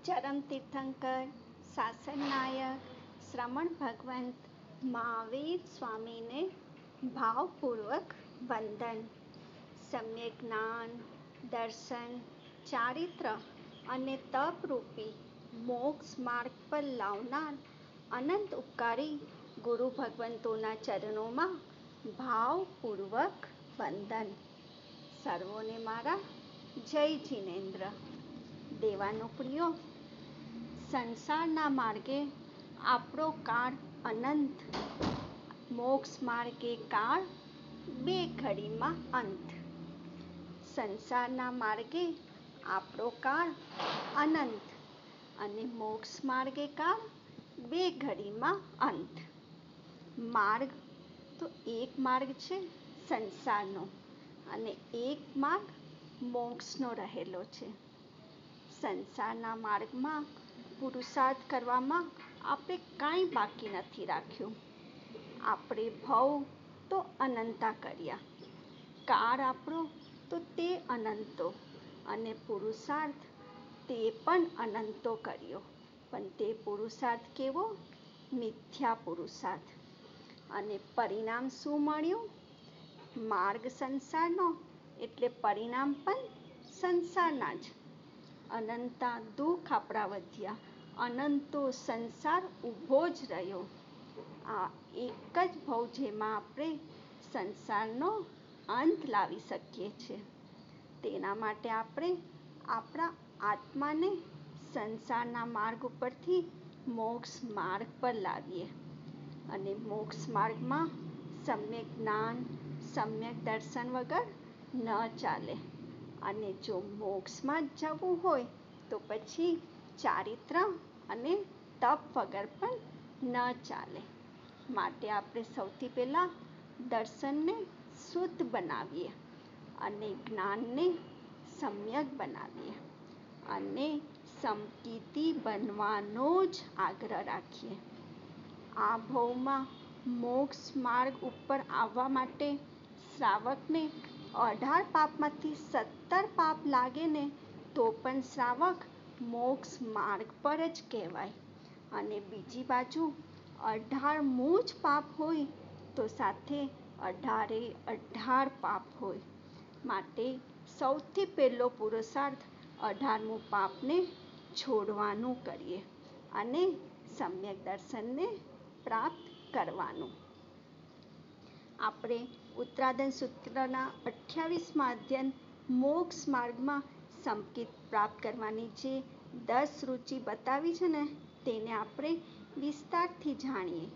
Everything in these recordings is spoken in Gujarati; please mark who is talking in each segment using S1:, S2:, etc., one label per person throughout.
S1: ચરમ તીર્થંકર શાસન નાયક શ્રમણ ભગવંત મહાવીર સ્વામીને ભાવપૂર્વક વંદન સમ્યક જ્ઞાન દર્શન ચારિત્ર અને તપરૂપી મોક્ષ માર્ગ પર લાવનાર અનંત ઉપકારી ગુરુ ભગવંતોના ચરણોમાં ભાવપૂર્વક વંદન સર્વોને મારા જય જિનેન્દ્ર દેવાનુપ્રિયો સંસારના માર્ગે આપણો કાળ અનંત. મોક્ષ માર્ગે કાળ બે ઘડીમાં અંત. સંસારના માર્ગે આપણો કાળ અનંત અને મોક્ષ માર્ગે કાળ બે ઘડીમાં અંત. માર્ગ તો એક માર્ગ છે સંસારનો અને એક માર્ગ મોક્ષનો રહેલો છે. સંસારના માર્ગમાં પુરુષાર્થ કરવામાં આપણે કાંઈ બાકી નથી રાખ્યું. આપણે ભવ તો અનંતા કર્યા. કાળ આપણો તો તે અનંતો. અને પુરુષાર્થ તે પણ અનંતો કર્યો. પણ તે પુરુષાર્થ કેવો? મિથ્યા પુરુષાર્થ. અને પરિણામ શું મળ્યું? માર્ગ સંસારનો. એટલે પરિણામ પણ સંસારના જ. અનંતા દુઃખ આપણા વધ્યા. અનંતો સંસાર ઊભો જ રહ્યો. આ એક જ ભવ જેમાં આપણે સંસારનો અંત લાવી શકીએ છીએ. તેના માટે આપણે આપણા આત્માને સંસારના માર્ગ ઉપરથી મોક્ષ માર્ગ પર લાવીએ. અને મોક્ષ માર્ગમાં સમ્યક જ્ઞાન, સમ્યક દર્શન વગર ન ચાલે. અને જો મોક્ષમાં જવું હોય તો પછી ચારિત્ર અને તપ વગર પણ ન ચાલે. માટે આપણે સૌથી પહેલાં દર્શનને શુદ્ધ બનાવીએ અને જ્ઞાનને સમ્યક બનાવીએ અને સમકીતિ બનવાનો જ આગ્રહ રાખીએ. આ ભવમાં મોક્ષ માર્ગ ઉપર આવવા માટે શ્રાવકને અઢાર પાપમાંથી સત્તર પાપ લાગે ને તો પણ શ્રાવક મોક્ષ માર્ગ પર જ કહેવાય. અને બીજી બાજુ, અઢાર મું પાપ હોય તો સાથે અઢારે અઢાર પાપ હોય. માટે સૌથી પહેલો પુરુષાર્થ અઢારમું પાપને છોડવાનું કરીએ અને સમ્યક દર્શનને પ્રાપ્ત કરવાનું. આપણે ઉત્તરાદન સૂત્રના અઠ્યાવીસમાં અધ્યયન મોક્ષ માર્ગમાં સમકિત પ્રાપ્ત કરવાની જે દસ રુચિ બતાવી છે ને, તેને આપણે વિસ્તારથી જાણીએ.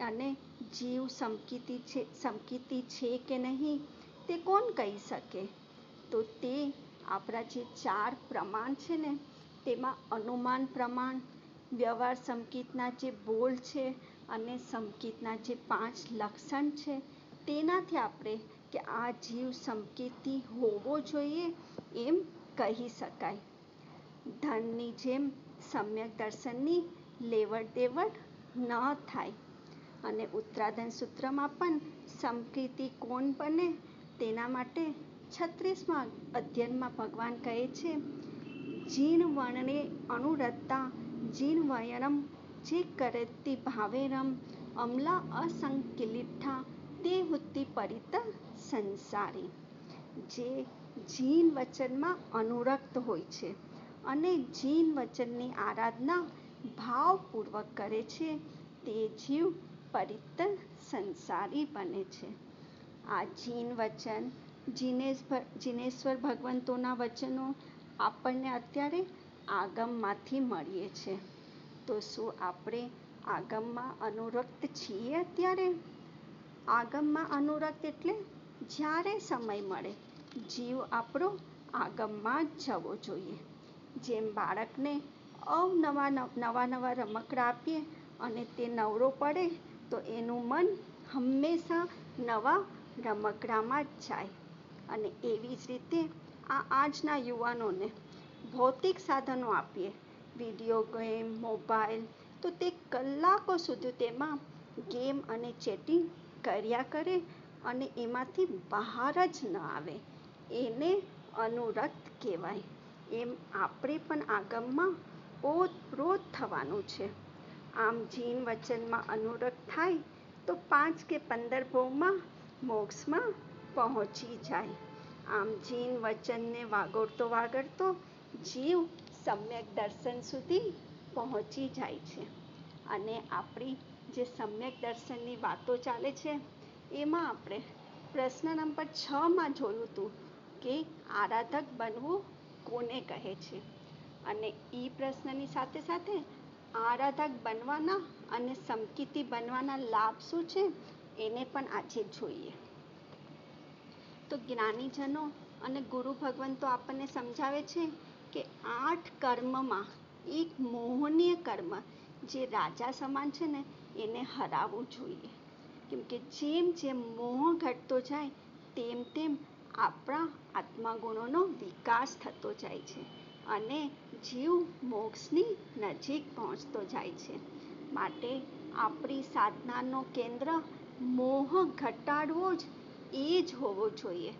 S1: અને જીવ સમકિતિ છે સમકિતિ છે કે નહીં, તે કોણ કહી શકે? તો તે આપણા જે ચાર પ્રમાણ છે ને, તેમાં અનુમાન પ્રમાણ, વ્યવહાર સંકિતના જે બોલ છે અને સંકિતના જે પાંચ લક્ષણ છે, તેનાથી આપણે કે આ જીવ સંકેતી હોવો જોઈએ એમ કહી શકાય. ધનની જેમ સમ્યક દર્શનની લેવડ દેવડ ન થાય. અને ઉત્તરાધન સૂત્રમાં પણ સમકૃતિ કોણ બને તેના માટે છત્રીસમાં અધ્યયનમાં ભગવાન કહે છે, જીન વર્ણને અનુરતા જીન વયનમ, જે કરતી ભાવેરમ, અમલા અસંકિલિઠા, તે હુત્તિ પરિત સંસારી. જે જીન વચનમાં અનુરક્ત હોય છે અને જીન વચનની આરાધના ભાવપૂર્વક કરે છે, તે જીવ પરિતર સંસારી બને છે. આ જીન વચન જીનેશ્વર જીનેશ્વર ભગવંતોના વચનો આપણને અત્યારે આગમમાંથી મળીએ છે. તો શું આપણે આગમમાં અનુરક્ત છીએ અત્યારે? આગમમાં અનુરક્ત એટલે જ્યારે સમય મળે, જીવ આપણો આગમમાં જ જવો જોઈએ. જેમ બાળકને અવનવા નવા નવા રમકડા આપીએ અને તે નવરો પડે, તો એનું મન હંમેશા નવા રમકડામાં જ જાય. અને એવી જ રીતે આ આજના યુવાનોને ભૌતિક સાધનો આપીએ. વીડિયો ગેમ, મોબાઈલ, તો તે કલાકો સુધી તેમાં ગેમ અને ચેટિંગ કર્યા કરે અને એમાંથી બહાર જ ન આવે. એને અનુરક્ત કહેવાય. એમ આપણે પણ આગમમાં ઓતપ્રોત થવાનું છે. આમ જીન વચનમાં અનુરક્ત થાય તો પાંચ કે પંદર ભોગમાં મોક્ષમાં પહોંચી જાય. આમ જીન વચનને વાગોડતો વાગડતો જીવ સમ્યક દર્શન સુધી પહોંચી જાય છે. અને આપણી જે સમ્યક દર્શનની વાતો ચાલે છે એમાં આપણે પ્રશ્ન નંબર છમાં જોયું હતું કે આરાધક બનવું કોને કહે છે? અને એ પ્રશ્નની સાથે સાથે આરાધક બનવાના અને સમકીતી બનવાના લાભ શું છે એને પણ આજે જોઈએ. તો જ્ઞાનીજનો અને ગુરુ ભગવાન તો આપણને સમજાવે છે કે આઠ કર્મમાં એક મોહનીય કર્મ જે રાજા સમાન છે ને એને હરાવવું જોઈએ. કેમ કે જેમ જેમ મોહ ઘટતો જાય, તેમ તેમ આપણા આત્માગુણોનો વિકાસ થતો જાય છે અને જીવ મોક્ષની નજીક પહોંચતો જાય છે. માટે આપણી સાધનાનો કેન્દ્ર મોહ ઘટાડવો જ એ જ હોવો જોઈએ.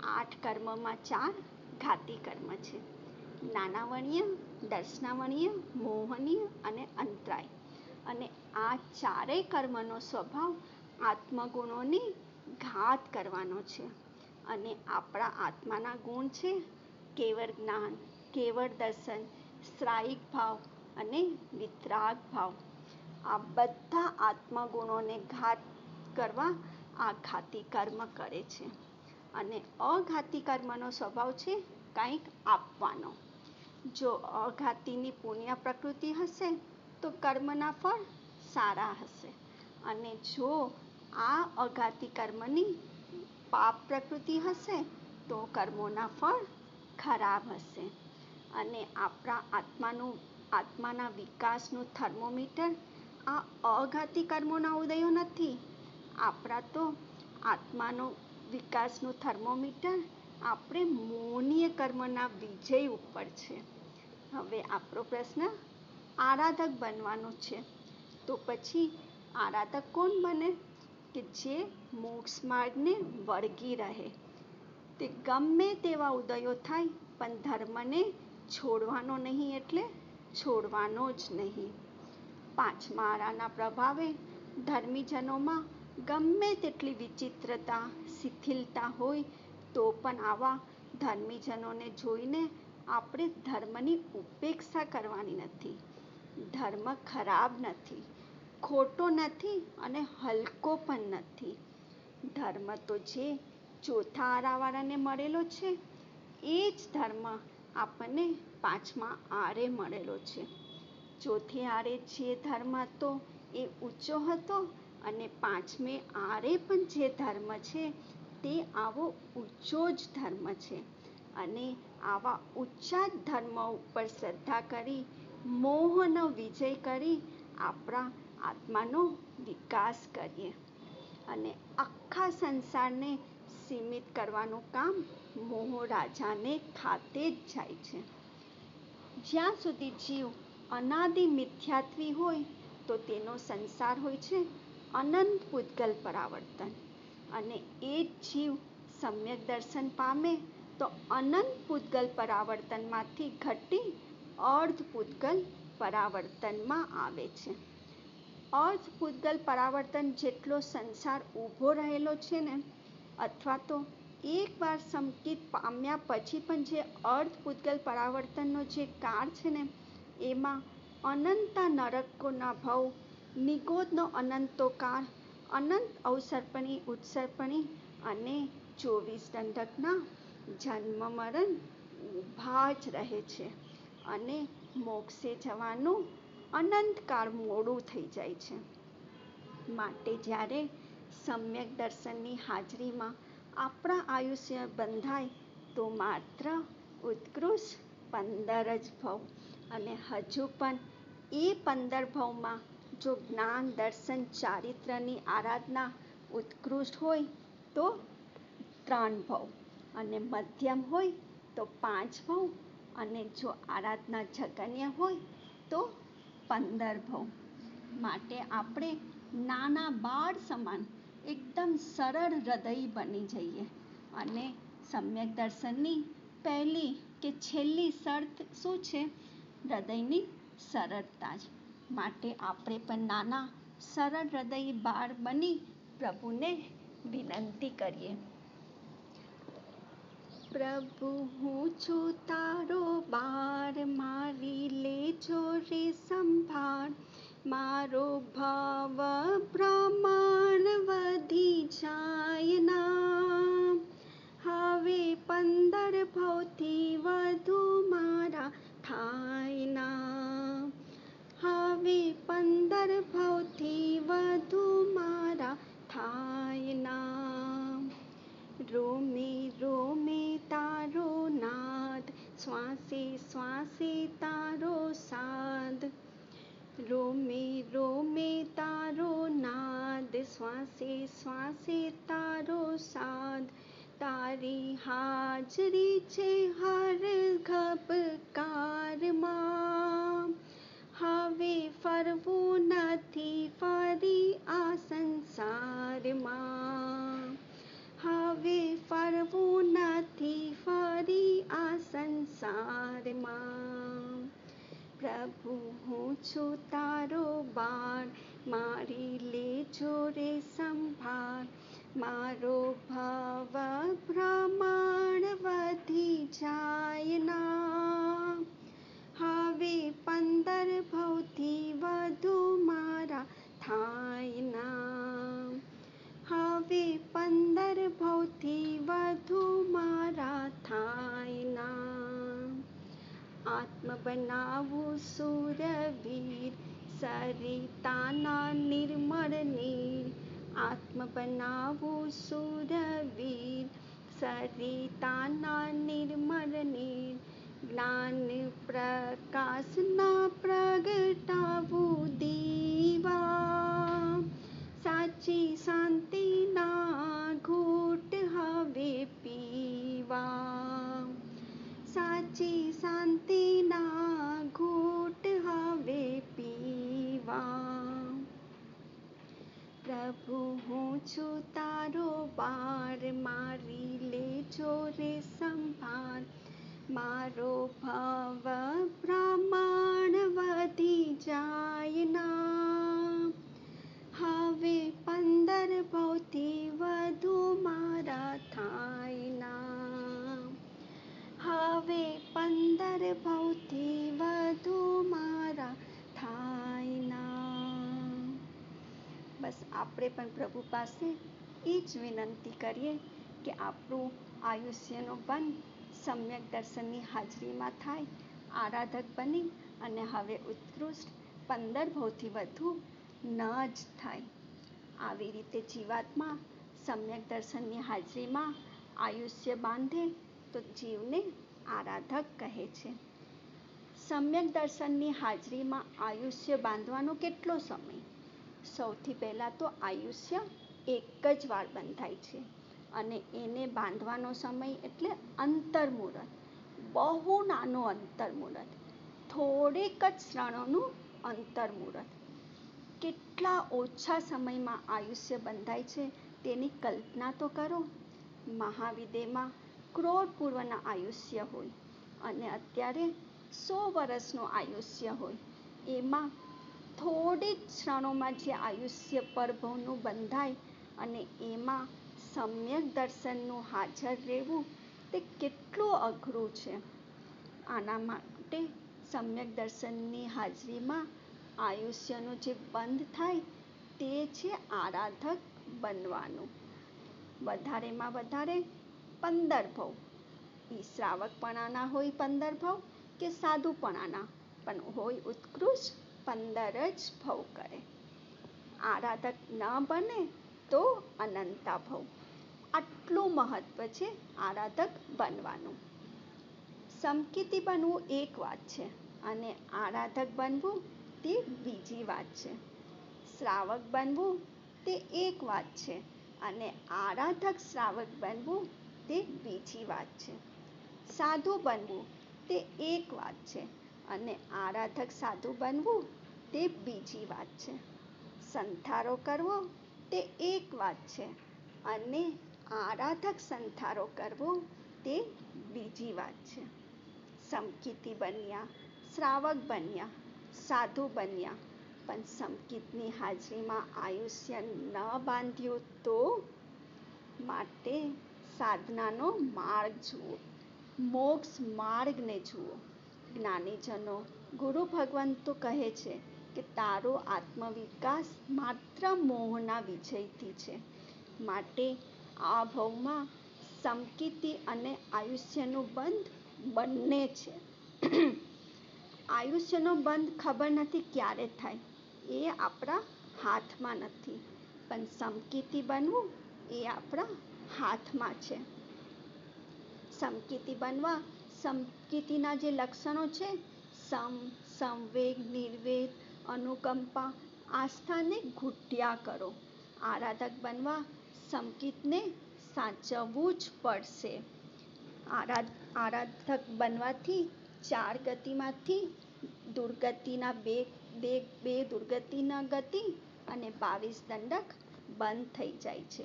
S1: આઠ કર્મમાં ચાર ઘાતી કર્મ છે. નાનાવણીય દર્શનાવણીય મોહનીય અને અંતરાય. અને આ ચારેય કર્મનો સ્વભાવ આત્મગુણોની ઘાત કરવાનો છે. અને આપણા આત્માના ગુણ છે કેવળ જ્ઞાન, કેવળ દર્શન, શ્રાયિક ભાવ અને વિતરાગ ભાવ. આ બધા આત્મગુણોને ઘાત કરવા આ ઘાતી કર્મ કરે છે. અને અઘાતી કર્મનો સ્વભાવ છે કંઈક આપવાનો. જો અઘાતીની પુણ્ય પ્રકૃતિ હશે તો કર્મના ફળ સારા હશે. અને જો આ અઘાતી કર્મની પાપ પ્રકૃતિ હશે, તો કર્મોના ફળ ખરાબ હશે. અને આપણા આત્માનું, આત્માના વિકાસનું થર્મોમીટર આ અઘાતી કર્મોના ઉદયો નથી. આપણા તો આત્માનો વિકાસનું થર્મોમીટર આપણે મોનીય કર્મના વિજય ઉપર છે. હવે આપણો પ્રશ્ન આરાધક બનવાનો છે. તો પછી આરાધક કોણ બને? કે જે મોક્ષ માર્ગને વળગી રહે. તે ગમે તેવા ઉદયો થાય, પણ ધર્મને છોડવાનો નહીં એટલે છોડવાનો જ નહીં. પાંચમા આરાના પ્રભાવે ધર્મીજનોમાં ગમે તેટલી વિચિત્રતા, શિથિલતા હોય, તો પણ આવા ધર્મીજનોને જોઈને આપણે ધર્મની ઉપેક્ષા કરવાની નથી. ધર્મ ખરાબ નથી. ખોટો નથી અને હલકો પણ નથી. ધર્મ તો જે ચોથા આરાવાળાને મળેલો છે, એ જ ધર્મ આપણને પાંચમા આરે મળેલો છે. ચોથી આરે જે ધર્મ હતો, એ ઊંચો હતો અને પાંચમે આરે પણ જે ધર્મ છે, તે આવો ઊંચો જ ધર્મ છે. અને આવા ઊંચા ધર્મ ઉપર શ્રદ્ધા કરી, મોહનો વિજય કરી આપણા આત્માનો વિકાસ કરીએ અને આખા સંસારને સીમિત કરવાનું કામ મોહ રાજાને ખાતે જ જાય છે. જ્યાં સુધી જીવ અનાદિ મિથ્યાત્વી હોય તો તેનો સંસાર હોય છે અનંત પૂતગલ પરાવર્તન. અને એ જ જીવ સમ્યક દર્શન પામે તો અનંત પૂતગલ પરાવર્તનમાંથી ઘટી અર્ધ પૂતગલ પરાવર્તનમાં આવે છે. અર્ધ પરાવર્તન જેટલો સંસાર ઊભો રહેલો છે ને, અથવા તો એકવાર સંકિત પામ્યા પછી પણ જે અર્ધપૂતગલ પરાવર્તનનો જે કાળ છે ને, એમાં અનંતા નરકોના ભવ, નિગોદનો અનંતો કાળ, અનંત અવસર્પણી, ઉત્સર્પણી અને ચોવીસ દંડકના જન્મ મરણ ઊભા જ રહે છે અને મોક્ષે જવાનું અનંતકાળ મોડું થઈ જાય છે. માટે જ્યારે સમ્યક દર્શનની હાજરીમાં આપણા આયુષ્ય બંધાય, તો માત્ર ઉત્કૃષ્ટ પંદર જ ભવ અને હજુ પણ એ પંદર ભવમાં જો જ્ઞાન, દર્શન, ચારિત્રની આરાધના ઉત્કૃષ્ટ હોય, તો ત્રણ ભવ અને મધ્યમ હોય, તો પાંચ ભવ અને જો આરાધના જગન્ય હોય, તો પંદર ભવ માટે આપણે નાના બાળ સમાન એકદમ સરળ હૃદય બની જઈએ. અને સમ્યક દર્શનની પહેલી કે છેલ્લી શરત શું છે? હૃદયની સરળતા જ. માટે આપણે પણ નાના સરળ હૃદય બાળ બની પ્રભુને વિનંતી કરીએ. પ્રભુ, હું છું તારો બાર, મારી લેજો રે સંભાળ. મારો ભાવ પ્રમાણ વધી જાય ના. હવે પંદર ભવથી વધુ મારા થાય ના. હવે પંદર ભવથી વધુ મારા થાય ના. રોમે રોમે તારો નાદ, શ્વાસે શ્વાસે તારો સાદ. રોમે રોમે તારો નાદ, શ્વાસે શ્વાસે તારો સાદ. તારી હાજરી છે હર ઘબકારમાં. હવે ફરવું નથી ફરી આ સંસારમાં. હવે ફરવું નથી, ફરી આ સંસારમાં. પ્રભુ, હું છું તારો બાળ મારી લેજો રે સંભાળ. મારો ભાવ પ્રમાણ વધી જાય ના. હવે પંદર ભવથી વધુ મારા બનાવું સુરવીર. સરિતાના નિર્મળ નીર. આત્મ બનાવું સુરવીર. સરિતાના નિર્મળ નીર. જ્ઞાન પ્રકાશના પ્રભુ હું છું તારો બાર, મારી લેજો રે સંભાળ. મારો ભાવ પ્રમાણ વધી જાય ના. હવે પંદર ભૌથી વધુ મારા થાય ના. હવે પંદર ભૌથી વધુ મારા બસ આપણે પણ પ્રભુ પાસે એ જ વિનંતી કરીએ કે આપણું આયુષ્યનો બંધ સમ્યક દર્શનની હાજરીમાં થાય, આરાધક બની અને હવે ઉત્કૃષ્ટ પંદર ભાવથી વધુ ન જ થાય. આવી રીતે જીવાત્મા સમ્યક દર્શનની હાજરીમાં આયુષ્ય બાંધે તો જીવને આરાધક કહે છે. સમ્યક દર્શનની હાજરીમાં આયુષ્ય બાંધવાનો કેટલો સમય? સૌથી પહેલાં તો આયુષ્ય એક જ વાર બંધાય છે. અને એને બાંધવાનો સમય એટલે અંતરમુહૂર્ત. બહુ નાનો અંતરમુહૂર્ત. થોડીક જ ક્ષણોનું અંતરમુહૂર્ત. કેટલા ઓછા સમયમાં આયુષ્ય બંધાય છે તેની કલ્પના તો કરો. મહાવિદેમાં ક્રોડ પૂર્વના આયુષ્ય હોય. અને અત્યારે સો વર્ષનું આયુષ્ય હોય. એમાં થોડી જ ક્ષણોમાં જે આયુષ્ય પરભવનું બંધાય અને એમાં સમ્યક દર્શનનું હાજર રહેવું તે કેટલું અઘરું છે. આના માટે સમ્યક દર્શનની હાજરીમાં આયુષ્યનો જે બંધ થાય તે છે આરાધક બનવાનું. વધારેમાં વધારે પંદર ભવ. એ શ્રાવકપણાના હોય પંદર ભવ કે સાધુપણાના. પણ હોય ઉત્કૃષ્ટ પંદર જ ભવ કરે. આરાધક ન બને તો અનંતા ભવ આટલું મહત્વ છે આરાધક બનવાનું. સમકીતી બનવું એક વાત છે અને આરાધક બનવું તે બીજી વાત છે. શ્રાવક બનવું તે એક વાત છે અને આરાધક શ્રાવક બનવું તે બીજી વાત છે. સાધુ બનવું તે એક વાત છે અને આરાધક સાધુ બનવું તે બીજી વાત છે. સંથારો કરવો તે એક વાત છે અને આરાધક સંથારો કરવો તે બીજી વાત છે. સમકીતી બન્યા, શ્રાવક બન્યા, સાધુ બન્યા, પણ સમકીતની હાજરીમાં આયુષ્ય ન બાંધ્યું તો માટે સાધનાનો માર્ગ જુઓ, મોક્ષ માર્ગને જુઓ. જ્ઞાનીજનો ગુરુ ભગવાન તો કહે છે કે તારો આત્મવિકાસ માત્ર મોહના વિજયથી છે. માટે આ ભવમાં સમકીતિ અને આયુષ્યનો બંધ બંને છે. આયુષ્યનો બંધ ખબર નથી ક્યારે થાય. એ આપણા હાથમાં નથી. પણ સમકીતિ બનવું એ આપણા હાથમાં છે. સમકીતિ બનવા સમકીતિના જે લક્ષણો છે, સમ, સંવેગ, નિર્વેદ અનુકંપા આસ્થાને ઘૂંટ્યા કરો. આરાધક બનવા સંકિતને સાચવવું જ પડશે. આરાધક બનવાથી ચાર ગતિમાંથી દુર્ગતિના બે બે બે દુર્ગતિના ગતિ અને બાવીસ દંડક બંધ થઈ જાય છે.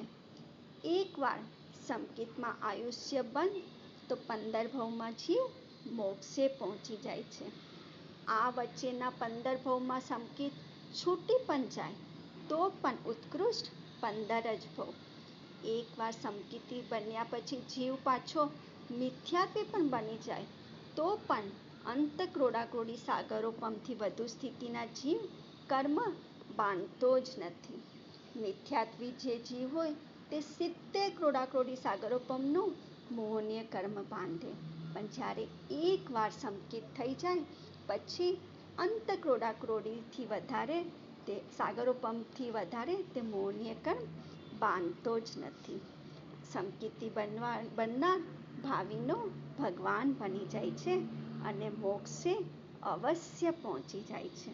S1: એકવાર સંકિતમાં આયુષ્ય બંધ, તો પંદર ભવમાં જીવ મોક્ષે પહોંચી જાય છે. આ વચ્ચેના પંદર ભવમાં સંકિત છૂટી પણ જાય, તો પણ ઉત્કૃષ્ટ પંદર જ ભવ એકવાર સમકીતિ બન્યા પછી જીવ પાછો મિથ્યાત્વે પણ બની જાય, તો પણ અંત ક્રોડાક્રોડી સાગરો પંપથી વધુ સ્થિતિના જીવ કર્મ બાંધતો જ નથી. મિથ્યાત્વી જે જીવ હોય, તે સિત્તેર ક્રોડાક્રોડી સાગરો પંપનું મોહનીય કર્મ બાંધે. પણ જ્યારે એકવાર સંકેત થઈ જાય પછી અંત ક્રોડાક્રોડીથી વધારે તે સાગરોપમથી વધારે તે મોહનીય કર્મ બાંધતો જ નથી. સંકિતિ બનવા, બનનાર ભાવિનો ભગવાન બની જાય છે અને મોક્ષે અવશ્ય પહોંચી જાય છે.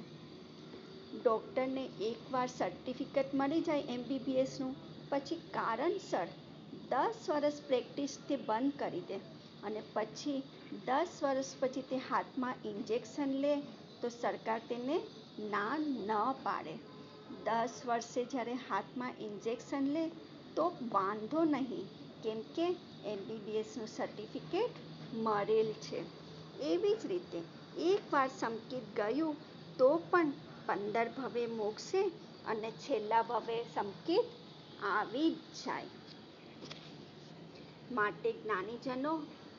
S1: ડૉક્ટરને એકવાર સર્ટિફિકેટ મળી જાય એમબીબીએસનું, પછી કારણસર દસ વર્ષ પ્રેક્ટિસ તે બંધ કરી દે અને પછી દસ વર્ષ પછી તે હાથમાં ઇન્જેક્શન લે તો સરકાર તેને ના ન પાડે. દસ વર્ષે જ્યારે હાથમાં ઇન્જેક્શન લે તો વાંધો નહીં, કેમ કે એમબીબીએસનું સર્ટિફિકેટ મળેલ છે. એવી જ રીતે એકવાર સંકેત ગયું તો પણ પંદર ભવે મોકશે અને છેલ્લા ભવે સંકેત આવી જ જાય. માટે જ્ઞાનીજનો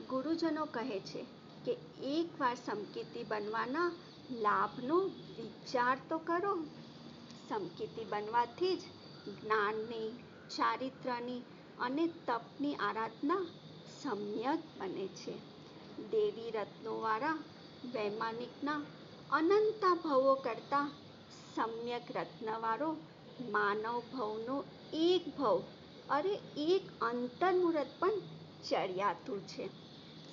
S1: ગુરુજનો કહે છે કે એકવાર સમકીતિ બનવાના લાભનો વિચાર તો કરો. સમકીતિ બનવાથી જ જ્ઞાનની, ચારિત્રની અને તપની આરાધના સમ્યક બને છે. દેવી રત્નોવાળા વૈમાનિકના અનંતા ભવો કરતા સમ્યક રત્નવાળો માનવ ભવનો એક ભવ અરે એક અંતર્મુહૂર્ત પણ ચડિયાતું છે.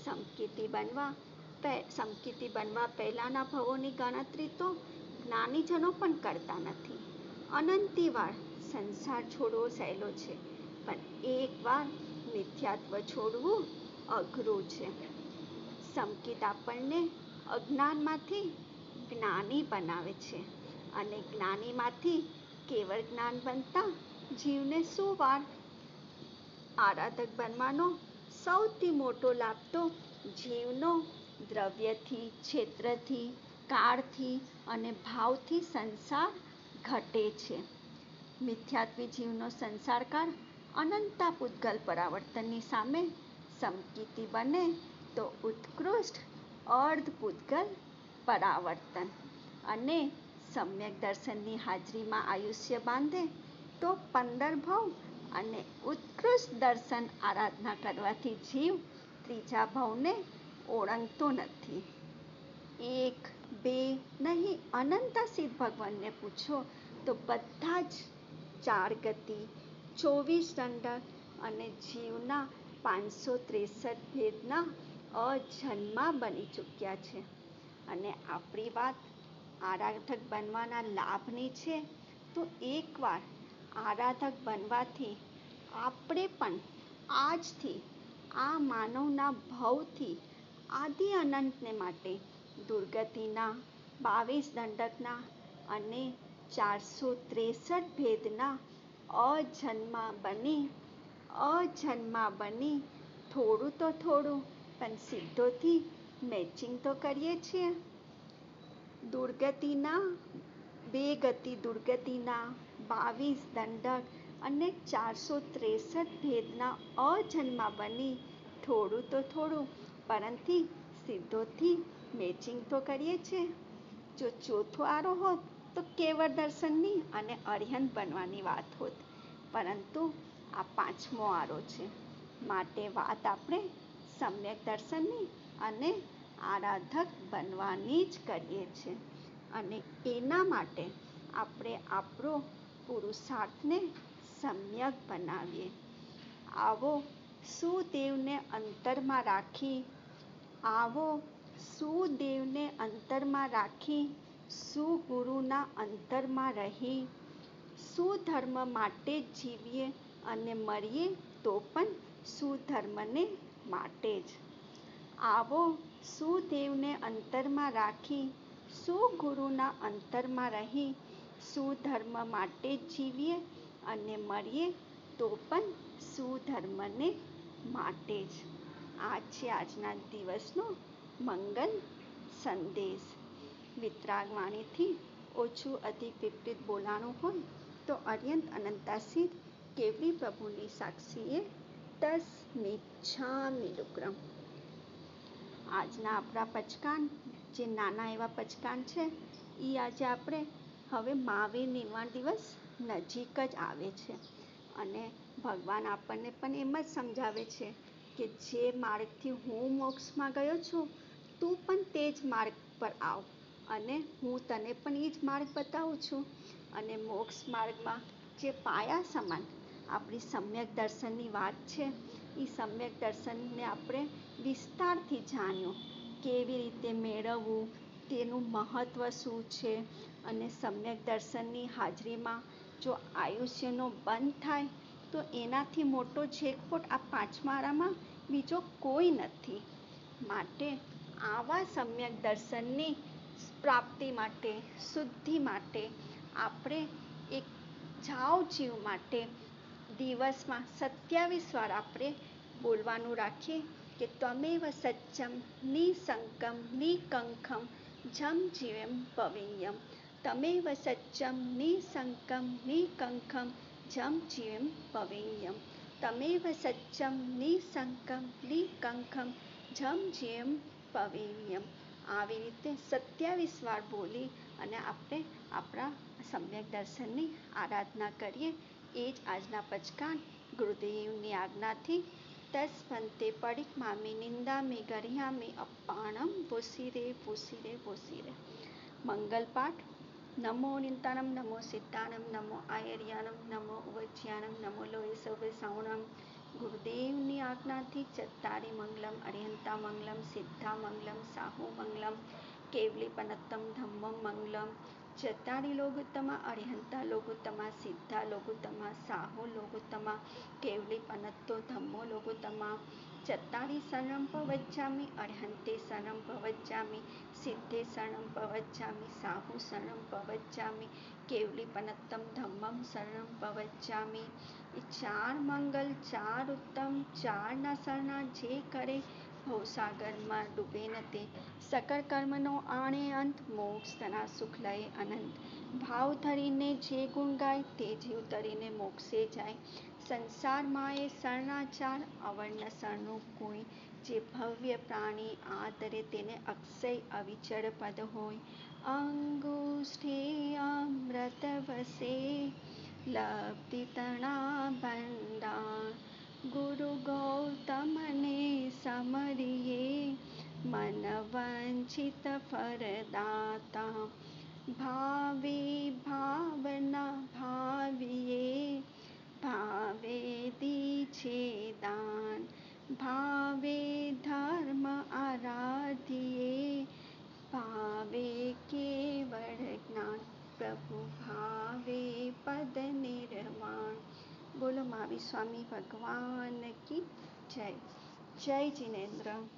S1: સમકીતિ બનવા સમકીતિ બનવા પહેલાંના ભવોની ગણતરી તો જ્ઞાનીજનો પણ કરતા નથી. અનંતિવાર સંસાર છોડવો સહેલો છે, પણ એકવાર મિથ્યાત્વ છોડવું અઘરું છે. સંકિત આપણને અજ્ઞાનમાંથી જ્ઞાની બનાવે છે અને જ્ઞાનીમાંથી કેવળ જ્ઞાન બનતા જીવને શું વાર આરાધક બનવાનો સૌથી મોટો લાભ તો જીવનો દ્રવ્યથી, ક્ષેત્રથી, કાળથી અને ભાવથી સંસાર ઘટે છે. મિથ્યાત્વી જીવનો સંસારકાર અનંતા પૂતગલ પરાવર્તનની સામે સમકીતિ બને તો ઉત્કૃષ્ટ અર્ધ પૂતગલ પરાવર્તન અને સમ્યક દર્શનની હાજરીમાં આયુષ્ય બાંધે તો પંદર ભવ અને ઉત્કૃષ્ટ દર્શન આરાધના કરવાથી જીવ ત્રીજા ભાવને ઓળંગતો નથી. એક, બે, નહીં અનંતા સિદ્ધ ભગવાનને પૂછો, તો બધા જ ચાર ગતિ, ચોવીસ દંડક અને જીવના પાંચસો ત્રેસઠ ભેદના અજન્મા બની ચૂક્યા છે. અને આપણી વાત આરાધક બનવાના લાભની છે, તો એકવાર આરાધક બનવાથી આપણે પણ આજથી આ માનવના ભવથી આદિ અનંતને માટે દુર્ગતિના, બાવીસ દંડકના અને ચારસો ત્રેસઠ ભેદના અજન્મા બની અજન્મા બની. થોડું તો થોડું, પણ સિદ્ધોથી મેચિંગ તો કરીએ છીએ. દુર્ગતિના બે ગતિ દુર્ગતિના બાવીસ દંડક અને ચારસો ત્રેસઠ ભેદના અજન્મા બની. થોડું તો થોડું, પરંતુ સિદ્ધોથી મેચિંગ તો કરીએ છીએ. જો ચોથો આરો હોત, તો કેવળ દર્શનની અને અરિહંત બનવાની વાત હોત. પરંતુ આ પાંચમો આરો છે. માટે વાત આપણે સમ્યક દર્શનની અને આરાધક બનવાની જ કરીએ છીએ. અને એના માટે આપણે આપણો પુરુષાર્થને સમ્યક બનાવીએ. આવો સુદેવને અંતરમાં રાખી, આવો સુદેવને અંતરમાં રાખી, સુગુરુના અંતરમાં રહી. સુધર્મ માટે જીવીએ અને મરીએ તો પણ સુધર્મને માટે જ. આવો સુદેવને અંતરમાં રાખી, સુગુરુના અંતરમાં રહી સુધર્મ માટે જ જીવીએ અને મરીએ, તો પણ સુધર્મને માટે જ. આ છે આજના દિવસનો મંગલ સંદેશ. વિતરાગ વાણીથી ઓછું અધિક વિપરીત બોલાણું હોય તો અર્યંત અનંતાસી કેવી પ્રભુની સાક્ષીએ તસ્મિચ્છામિ ડુક્રમ આજના આપણા પચકાન, જે નાના એવા પચકાન છે એ આજે આપણે હવે મહાવીર નિર્વાણ દિવસ નજીક જ આવે છે અને ભગવાન આપણને પણ એમ જ સમજાવે છે કે જે માર્ગથી હું મોક્ષમાં ગયો છું, તું પણ તે જ માર્ગ પર આવ અને હું તને પણ એ જ માર્ગ બતાવું છું. અને મોક્ષ માર્ગમાં જે પાયા સમાન આપણી સમ્યક દર્શનની વાત છે, એ સમ્યક દર્શનને આપણે વિસ્તારથી જાણ્યું. કેવી રીતે મેળવવું, તેનું મહત્ત્વ શું છે અને સમ્યક દર્શનની હાજરીમાં જો આયુષ્યનો બંધ થાય, તો એનાથી મોટો જેકપોટ આ પાંચમારામાં બીજો કોઈ નથી. માટે આવા સમ્યક દર્શનની પ્રાપ્તિ માટે, શુદ્ધિ માટે, આપણે એક જાવ જીવ માટે દિવસમાં સત્યાવીસ વાર આપણે બોલવાનું રાખીએ કે ત્વમેવ સચ્ચમ નિસંકમ નિકંખમ, જમ જીવેમ પવેયમ તમેવ સચ્ચમ નિસંકમ નિકંખમ જમ જીવમ પવેયમ તમેવ સચ્ચમ નિસંકમ નિકંખમ જમ જીવમ પવેયમ આવી રીતે સત્યાવીસ વાર બોલી અને આપણે આપણા સમ્યક દર્શનની આરાધના કરીએ. એ જ આજના પચકાન ગુરુદેવની આજ્ઞાથી. તસ્પંતે પડિક મામી નિંદા મે ગરિયા મે અપાણમ ભૂસી રે ભૂસી રે ભૂસી રે. મંગલ પાઠ નમો નિંતાણમ નમો સિદ્ધાનમ નમો આયર્યાનમ નમો ઉવજ્યાનમ નમો લોહે સૌવે સાવણમ ગુરુદેવની આજ્ઞાથી ચત્તારી મંગલમ અરિહંતા મંગલમ સિદ્ધા મંગલમ સાહુ મંગલમ કેવલી પનત્તમ ધમ્મમ મંગલમ ચત્તારી લોગુત્તમા અરિહંતા લોગુત્તમા સિદ્ધા લોગુત્તમા સાહુ લોગુત્તમા કેવલી પનત્તો ધમ્મો લોગુત્તમા ચત્તારી શરણમ પવજ્જામિ અરિહંતે શરણમ પવજ્જામિ સિદ્ધે શરણમ પવજ્જામિ સાહુ શરણમ પવજ્જામિ કેવલી પનત્તમ ધમ્મમ શરણમ પવજ્જામિ એ ચાર મંગલ ચાર ઉત્તમ ચારના શરણા જે કરે ભવસાગરમાં ડૂબે ન તે સકળ કર્મનો આણે અંત મોક્ષ તના સુખ લય અનંત ભાવ ધરીને જે ગુણ ગાય તે જીવ તરીને મોક્ષે જાય સંસારમાં એ શરણાચાર, અવર્ણ શરણું કોઈ જે ભવ્ય પ્રાણી આદરે તેને અક્ષય અવિચળ પદ હોય. અંગુષ્ઠે અમૃત વસે, લબ્ધિ તણા ભંડાર ગુરુ ગૌતમને સમરીએ મન વંચિત ફરદાતા. ભાવે ભાવના ભાવીએ ભાવે દીછે દાન. ભાવે ધર્મ આરાધ્યે. ભાવે કેવળ જ્ઞાન. પ્રભુ ભાવે પદ નિર્વાણ બોલો મહાવીર સ્વામી, ભગવાન કી જય? જય જિનેન્દ્ર.